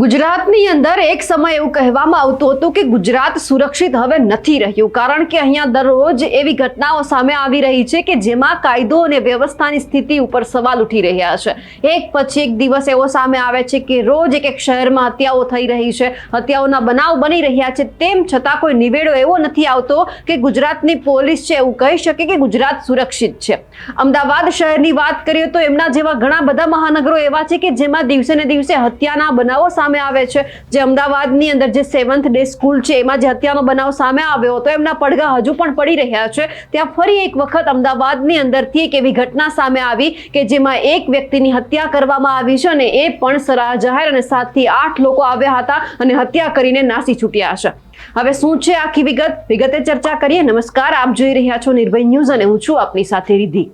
ગુજરાતની અંદર એક સમય એવું કહેવામાં આવતું હતું કે ગુજરાત સુરક્ષિત હવે નથી રહ્યું. કારણ કે અહીંયા દરરોજ એવી ઘટનાઓ સામે આવી રહી છે કે જેમાં કાયદો અને વ્યવસ્થાની સ્થિતિ ઉપર સવાલ ઉઠી રહ્યા છે. એક પછી એક દિવસ એવો સામે આવે છે કે રોજ એક એક શહેરમાં હત્યાઓ થઈ રહી છે. હત્યાઓના બનાવ બની રહ્યા છે. તેમ છતાં કોઈ નિવેડો એવો નથી આવતો કે ગુજરાતની પોલીસ છે એવું કહી શકે કે ગુજરાત સુરક્ષિત છે. અમદાવાદ શહેરની વાત કરીએ તો એમના જેવા ઘણા બધા મહાનગરો એવા છે કે જેમાં દિવસે ને દિવસે હત્યાના બનાવો સામે આવે છે. જે અમદાવાદની અંદર જે સેવન્થ ડે સ્કૂલ છે, એમાં જે હત્યાનો બનાવ સામે આવ્યો હતો, એમના પડઘા હજુ પણ પડી રહ્યા છે. ત્યાં ફરી એક વખત અમદાવાદની અંદરથી એક એવી ઘટના સામે આવી કે જેમાં એક વ્યક્તિની હત્યા કરવામાં આવી છે અને એ પણ સરા જાહેર અને સાતથી આઠ લોકો આવ્યા હતા અને હત્યા કરીને નાસી છૂટ્યા છે. હવે શું છે આખી વિગત? વિગતે ચર્ચા કરીએ. નમસ્કાર. આપ જોઈ રહ્યા છો નિર્ભય ન્યૂઝ અને હું છું આપની સાથે રિધિ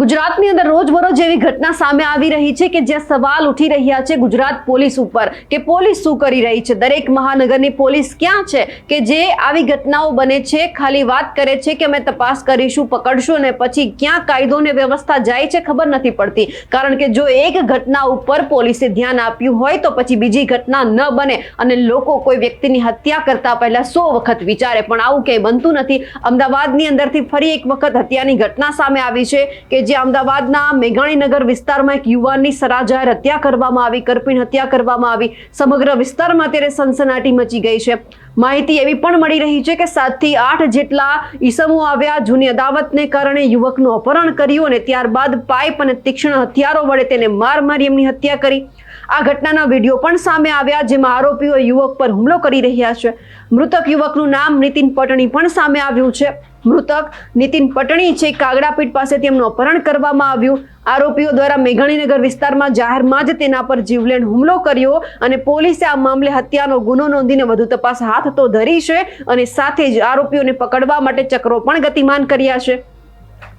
ગુજરાતની અંદર રોજબરોજ એવી ઘટના સામે આવી રહી છે કે જ્યાં સવાલ ઉઠી રહ્યા છે ગુજરાત પોલીસ ઉપર કે પોલીસ શું કરી રહી છે? દરેક મહાનગરની પોલીસ ક્યાં છે? કે જે આવી ઘટનાઓ બને છે, ખાલી વાત કરે છે કે અમે તપાસ કરીશું, પકડશું અને પછી ક્યાં કાયદો ને વ્યવસ્થા જાય છે ખબર નથી પડતી. કારણ કે જો એક ઘટના ઉપર પોલીસે ધ્યાન આપ્યું હોય તો પછી બીજી ઘટના ન બને અને લોકો કોઈ વ્યક્તિની હત્યા કરતા પહેલા સો વખત વિચારે. પણ આવું ક્યાંય બનતું નથી. અમદાવાદની અંદરથી ફરી એક વખત હત્યાની ઘટના સામે આવી છે કે જે અમદાવાદના મેઘાણીનગર વિસ્તારમાં એક યુવાનની સરાજાહેર હત્યા કરવામાં આવી કરપીણ હત્યા કરવામાં આવી. સમગ્ર વિસ્તારમાં અત્યારે સનસનાટી મચી ગઈ છે. માહિતી એવી પણ મળી રહી છે કે સાતથી આઠ જેટલા ઈસમો આવ્યા, જૂની અદાવતને કારણે યુવકનું અપહરણ કર્યું અને ત્યારબાદ પાઇપ અને તીક્ષ્ણ હથિયારો વડે તેને માર મારી એમની હત્યા કરી. આ ઘટનાના વીડિયો પણ સામે આવ્યા, જેમાં આરોપીઓ યુવક પર હુમલો કરી રહ્યા છે. મૃતક યુવકનું નામ નીતિન પટણી પણ સામે આવ્યું છે. મૃતક નીતિન પટણી છે, કાગડાપીઠ પાસેથી એમનું અપહરણ કરવામાં આવ્યું. આરોપીઓ દ્વારા મેઘાણીનગર વિસ્તારમાં જાહેરમાં જ તેના પર જીવલેણ હુમલો કર્યો અને પોલીસે આ મામલે હત્યાનો ગુનો નોંધીને વધુ તપાસ હાથ તો ધરી છે અને સાથે જ આરોપીઓને પકડવા માટે ચક્રો પણ ગતિમાન કર્યા છે.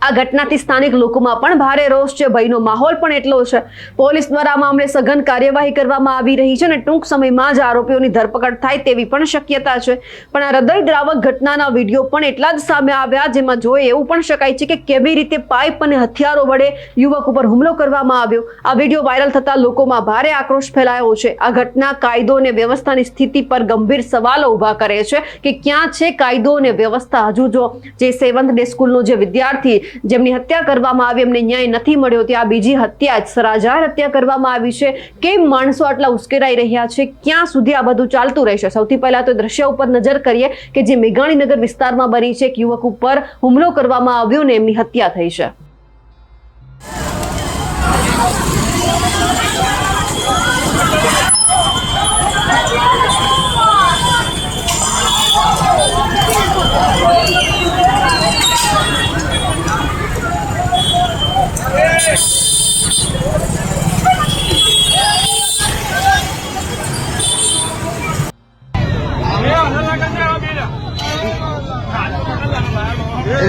આ ઘટનાથી સ્થાનિક લોકોમાં પણ ભારે રોષ છે, ભયનો માહોલ પણ એટલો છે. પોલીસ દ્વારા આ મામલે સઘન કાર્યવાહી કરવામાં આવી રહી છે અને ટૂંક સમયમાં જ આરોપીઓની ધરપકડ થાય તેવી પણ શક્યતા છે. પણ આ હૃદયદ્રાવક ઘટનાના વીડિયો પણ એટલા જ સામે આવ્યા, જેમાં જોઈ એવું પણ શકાય છે કે કેવી રીતે પાઇપ અને હથિયારો વડે યુવક ઉપર હુમલો કરવામાં આવ્યો. આ વીડિયો વાયરલ થતા લોકોમાં ભારે આક્રોશ ફેલાયો છે. આ ઘટના કાયદો અને વ્યવસ્થાની સ્થિતિ પર ગંભીર સવાલો ઊભા કરે છે કે ક્યાં છે કાયદો અને વ્યવસ્થા? હજુ જો જે સેવન્થ ડે સ્કૂલનો જે વિદ્યાર્થી જેમની હત્યા કરવામાં આવી, એમને ન્યાય નથી મળ્યો, ત્યાં બીજી હત્યા જ સરાજાહેર હત્યા કરવામાં આવી છે. કેમ માણસો આટલા ઉશ્કેરાઈ રહ્યા છે? ક્યાં સુધી આ બધું ચાલતું રહેશે? સૌથી પહેલા તો દ્રશ્ય ઉપર નજર કરીએ કે જે મેઘાણીનગર વિસ્તારમાં બની છે, એક યુવક ઉપર હુમલો કરવામાં આવ્યો ને એમની હત્યા થઈ છે.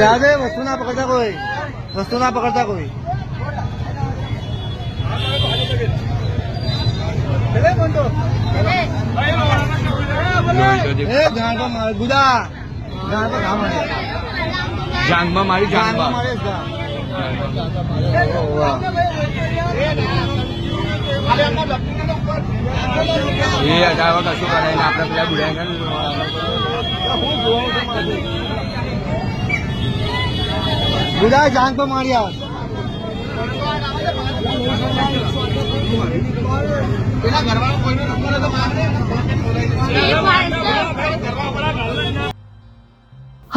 રાધે વસ્તુ ના પકડતા કોઈ. વસ્તુ ના પકડતા કોઈ. એ મારે ગુદા. ગાંડ પર જાંગમાં મારી ગાંડ પર જાંગમાં મારે જ ગા. ઓહ, વાહ. એ અઢાર કશું કરે ને આપણે પેલા ગુદા જાંગ પર મારી આવ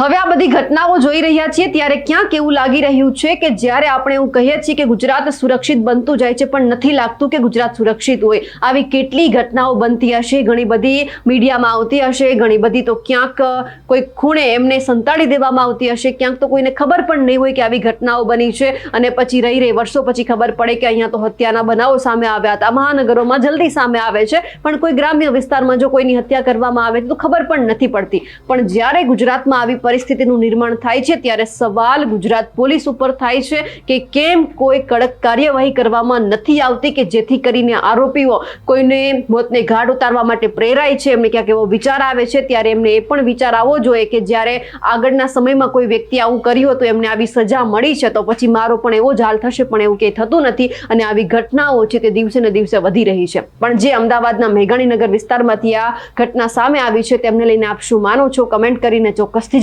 હવે આ બધી ઘટનાઓ જોઈ રહ્યા છીએ, ત્યારે ક્યાંક એવું લાગી રહ્યું છે કે જ્યારે આપણે એવું કહીએ છીએ કે ગુજરાત સુરક્ષિત બનતું જાય છે, પણ નથી લાગતું કે ગુજરાત સુરક્ષિત હોય. આવી કેટલી ઘટનાઓ બનતી હશે, ઘણી બધી મીડિયામાં આવતી હશે, ઘણી બધી તો ક્યાંક કોઈ ખૂણે એમને સંતાડી દેવામાં આવતી હશે, ક્યાંક તો કોઈને ખબર પણ નહીં હોય કે આવી ઘટનાઓ બની છે. અને પછી રહી રહી વર્ષો પછી ખબર પડે કે અહીંયા તો હત્યાના બનાવો સામે આવ્યા હતા. મહાનગરોમાં જલ્દી સામે આવે છે, પણ કોઈ ગ્રામ્ય વિસ્તારમાં જો કોઈની હત્યા કરવામાં આવે તો ખબર પણ નથી પડતી. પણ જ્યારે ગુજરાતમાં આવી પરિસ્થિતિનું નિર્માણ થાય છે ત્યારે સવાલ ગુજરાત પોલીસ ઉપર થાય છે કે કેમ કોઈ કડક કાર્યવાહી કરવામાં નથી આવતી કે જેથી કરીને આરોપીઓ કોઈને મોતને ઘાટ ઉતારવા માટે પ્રેરાય છે? એમને ક્યાંક એવો વિચાર આવે છે? ત્યારે એમને એ પણ વિચાર આવવો જોઈએ કે જ્યારે આગળના સમયમાં કોઈ વ્યક્તિ આવું કર્યું હતું એમને આવી સજા મળી છે. તો પછી મારો પણ એવો જ હાલ થશે, પણ એવું કંઈ થતું નથી અને આવી ઘટનાઓ છે તે દિવસે ને દિવસે વધી રહી છે. પણ જે અમદાવાદના મેઘાણીનગર વિસ્તારમાંથી આ ઘટના સામે આવી છે, તેમને લઈને આપ શું માનો છો? કમેન્ટ કરીને ચોક્કસથી